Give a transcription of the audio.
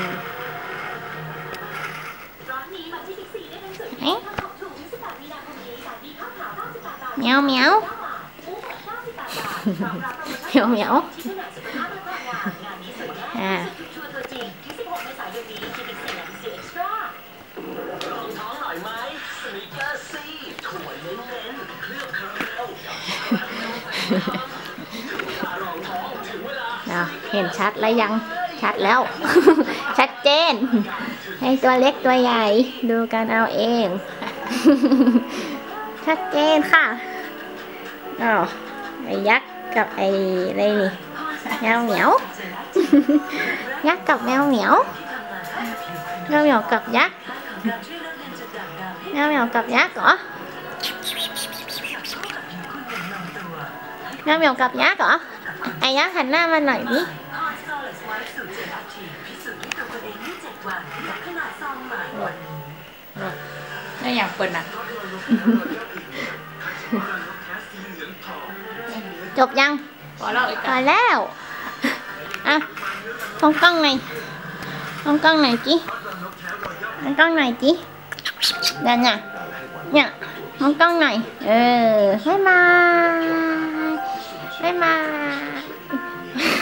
เมีนาคมนี้สามีข้าวขาว98บาทเหมียวเมียวเมียวเมียวที่ผู้นำสุขภาพแมวแน่อ่าสุดชัวร์ตัวจริงที่16เมวเห็นชัดแล้วยัง ชัดแล้ว ชัดเจน ให้ตัวเล็กตัวใหญ่ ดูกันเอาเอง ชัดเจนค่ะอ้าวไอ้ยักษ์กับไอ้อะไรนี่แมวเหมียว ยักษ์กับแมวเหมียวแมวเหมียวกับยักษ์แมวเหมียวกับยักษ์เหรอแมวเหมียวกับยักษ์เหรอไอ้ยักษ์หันหน้ามาหน่อยดิ ไวท์สูตรเจ็ดอาทีพิสูจน์ด้วยตัวคุณเองที่7วันและขนาดซองใหม่วันนี้นี่อย่างเปิดอะจบยัง พอแล้วอีกพอแล้วอะมองกล้องหน่อยมองกล้องหน่อยจิมองกล้องหน่อยจินั่นน่ะเนี่ยมองกล้องหน่อยเออบ๊ายบายบ๊ายบาย